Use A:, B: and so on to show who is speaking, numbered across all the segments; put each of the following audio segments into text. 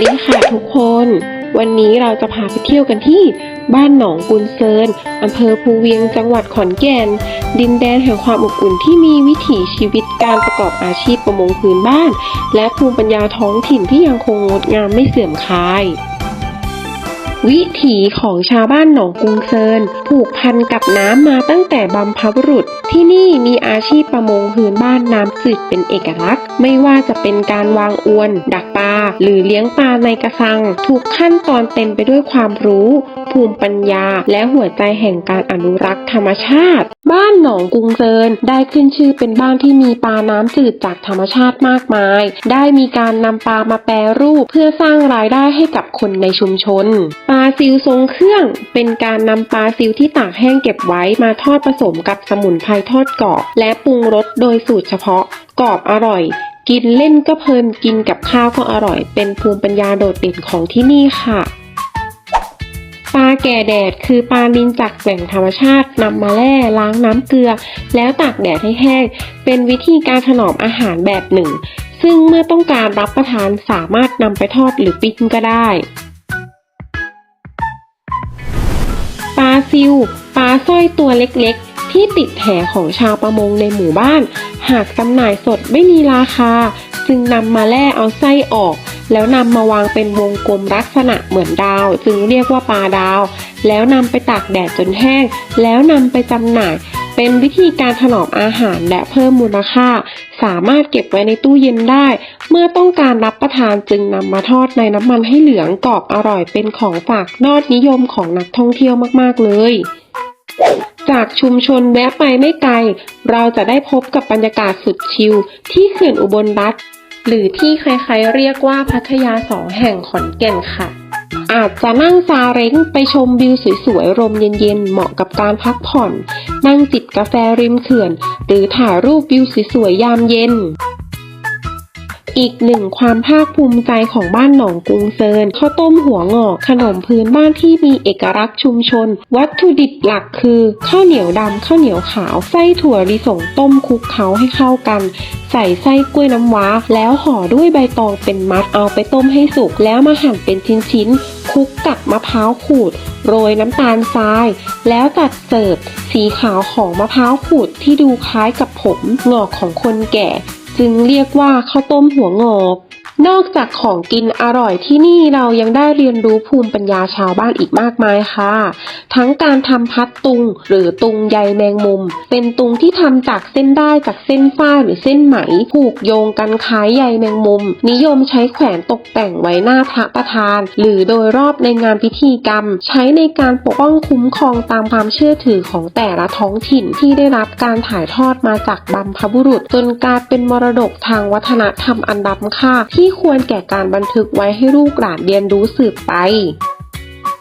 A: ดีค่ะทุกคน วันนี้เราจะพาไปเที่ยวกันที่บ้านหนองกุนเซินอำเภอภูเวียงจังหวัดขอนแก่น ดินแดนแห่งความอบอุ่นที่มีวิถีชีวิตการประกอบอาชีพประมงพื้นบ้าน และภูมิปัญญาท้องถิ่นที่ยังคงงดงามไม่เสื่อมคลาย วิถีของชาวบ้านหนองกรุงเซิน ผูกพันกับน้ำมาตั้งแต่บรรพบุรุษ ที่นี่มีอาชีพประมงพื้นบ้านน้ำจืดเป็นเอกลักษณ์ ไม่ว่าจะเป็นการวางอวน ดักปลา หรือเลี้ยงปลาในกระสัง ทุกขั้นตอนเต็มไปด้วยความรู้ ภูมิปัญญา และหัวใจแห่งการอนุรักษ์ธรรมชาติ บ้านหนองกรุงเซินได้ขึ้นชื่อเป็นบ้านที่มีปลาน้ำจืดจากธรรมชาติมากมาย ได้มีการนำปลามาแปรรูป เพื่อสร้างรายได้ให้กับคนในชุมชนลาซิวทรงเครื่อง เป็นการนำปลาซิวที่ตากแห้งเก็บไว้มาทอดผสมกับสมุนไพรทอดกรอบ และปรุงรสโดยสูตรเฉพาะกรอบอร่อย กินเล่นก็เพลินกินกับข้าวก็อร่อย เป็นภูมิปัญญาโดดเด่นของที่นี่ค่ะปลาแก่แดดคือปลานินจากแหล่งธรรมชาตินำมาแล่ล้างน้ำเกลือ แล้วตากแดดให้แห้ง เป็นวิธีการถนอมอาหารแบบหนึ่ง ซึ่งเมื่อต้องการรับประทานสามารถนำไปทอดหรือปิ้งก็ได้ ซิวปลาสร้อยตัวเล็กๆ ที่ติดแหของชาวประมงในหมู่บ้าน หากจำหน่ายสดไม่มีราคา จึงนำมาแล่เอาไส้ออก แล้วนำมาวางเป็นวงกลมลักษณะเหมือนดาว จึงเรียกว่าปลาดาว แล้วนำไปตากแดดจนแห้ง แล้วนำไปจำหน่ายเป็นวิธีการถนอมอาหารและเพิ่มมูลค่า สามารถเก็บไว้ในตู้เย็นได้ เมื่อต้องการรับประทานจึงนำมาทอดในน้ำมันให้เหลืองกรอบอร่อยเป็นของฝากยอดนิยมของนักท่องเที่ยวมากๆเลยจากชุมชนแวะไปไม่ไกล เราจะได้พบกับบรรยากาศสุดชิลที่เขื่อนอุบลรัฐ หรือที่ใครๆเรียกว่าพัทยาสองแห่งขอนแก่นค่ะ อาจจะนั่งซาเร้งไปชมวิวสวยๆลมเย็นๆ เหมาะกับการพักผ่อน นั่งจิบกาแฟริมเขื่อน หรือถ่ายรูปวิวสวยๆยามเย็น อีกหนึ่งความภาคภูมิใจของบ้านหนองกรุงเซินข้าวต้มหัวงอกขนมพื้นบ้านที่มีเอกลักษณ์ชุมชน วัตถุดิบหลักคือ ข้าวเหนียวดำข้าวเหนียวขาวไส้ถั่วลิสงต้มคลุกเคล้าให้เข้ากัน ใส่ไส้กล้วยน้ำว้า แล้วห่อด้วยใบตองเป็นมัดเอาไปต้มให้สุก แล้วมาหั่นเป็นชิ้นๆคลุกกับมะพร้าวขูด โรยน้ำตาลทราย แล้วจัดเสิร์ฟสีขาวของมะพร้าวขูดที่ดูคล้ายกับผมงอกของคนแก่ จึงเรียกว่าข้าวต้มหัวงอก นอกจากของกินอร่อยที่นี่เรายังได้เรียนรู้ภูมิปัญญาชาวบ้านอีกมากมายค่ะ ทั้งการทำพัดตุง หรือตุงใยแมงมุม เป็นตุงที่ทำจากเส้นได้จากเส้นฝ้ายหรือเส้นไหม ผูกโยงกันคล้ายใยแมงมุม นิยมใช้แขวนตกแต่งไว้หน้าพระประธาน หรือโดยรอบในงานพิธีกรรม ใช้ในการปกป้องคุ้มครองตามความเชื่อถือของแต่ละท้องถิ่นที่ได้รับการถ่ายทอดมาจากบรรพบุรุษ จนกลายเป็นมรดกทางวัฒนธรรมอันดำค่าที่ควรแก่การบันทึกไว้ให้ลูกหลานเรียนรู้สืบไป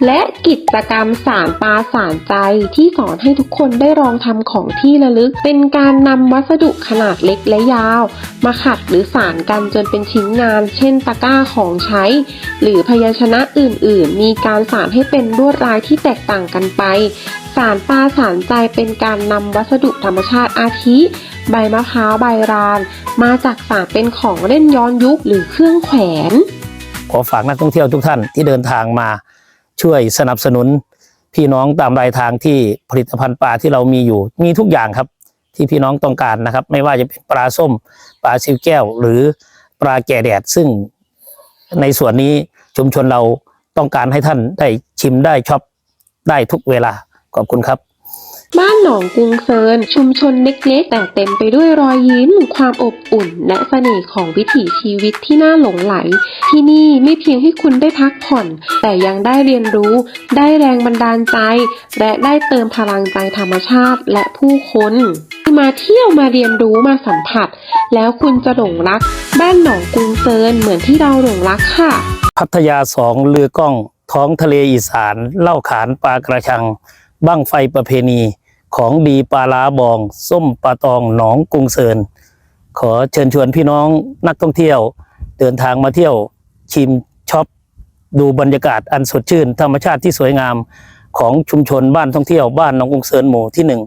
A: และกิจกรรมสารปลาสารใจที่สอนให้ทุกคนได้ลองทำของที่ระลึก เป็นการนำวัสดุขนาดเล็กและยาว มาขัดหรือสารกันจนเป็นชิ้นงาน เช่นตะกร้าของใช้ หรือพยัญชนะอื่น ๆ มีการสารให้เป็นลวดลายที่แตกต่างกันไป สารปลาสารใจเป็นการนำวัสดุธรรมชาติอาทิ ใบมะพร้าวใบราน มาจากสารเป็นของเล่นย้อนยุคหรือเครื่องแขวน
B: ขอฝากนักท่องเที่ยวทุกท่านที่เดินทางมาช่วยสนับสนุน พี่น้องตามรายทางที่ผลิตภัณฑ์ปลาที่เรามีอยู่มีทุกอย่างครับ ที่พี่น้องต้องการนะครับ ไม่ว่าจะเป็นปลาส้ม ปลาซิวแก้ว หรือปลาแก่แดด ซึ่งในส่วนนี้ชุมชนเราต้องการให้ท่านได้ชิมได้ช็อปได้ทุกเวลาขอบคุณครับ
A: บ้านหนองกรุงเซินชุมชนเล็กๆ แต่เต็มไปด้วยรอยยิ้ม ความอบอุ่น และเสน่ห์ของวิถีชีวิตที่น่าหลงไหล ที่นี่ไม่เพียงให้คุณได้พักผ่อน แต่ยังได้เรียนรู้ ได้แรงบันดาลใจ และได้เติมพลังใจธรรมชาติและผู้คนมาเที่ยวมาเรียนรู้มาสัมผัส แล้วคุณจะหลงรัก บ้านหนองกรุงเซินเหมือนที่เราหลงรักค่ะ
B: พัทยาสองเรือกล้องท้องทะเลอีสานเล่าขานปลากระชังบั้งไฟประเพณี ของดีปลาลาบอง ส้มปลาตองหนองกรุงเซินขอเชิญชวนพี่น้องนักท่องเที่ยว เดินทางมาเที่ยวชิมช็อปดูบรรยากาศอันสดชื่น ธรรมชาติที่สวยงามของชุมชนบ้านท่องเที่ยวบ้านหนองกรุงเซินหมู่ที่หนึ่ง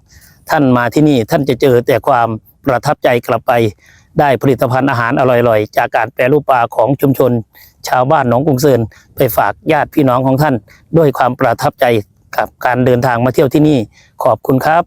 B: ท่านมาที่นี่ท่านจะเจอแต่ความประทับใจกลับไปได้ผลิตภัณฑ์อาหารอร่อยๆ จากการแปรรูปปลาของชุมชน ชาวบ้านหนองกรุงเซินไปฝากญาติพี่น้องของท่าน ด้วยความประทับใจ กับการเดินทางมาเที่ยวที่นี่ขอบคุณครับ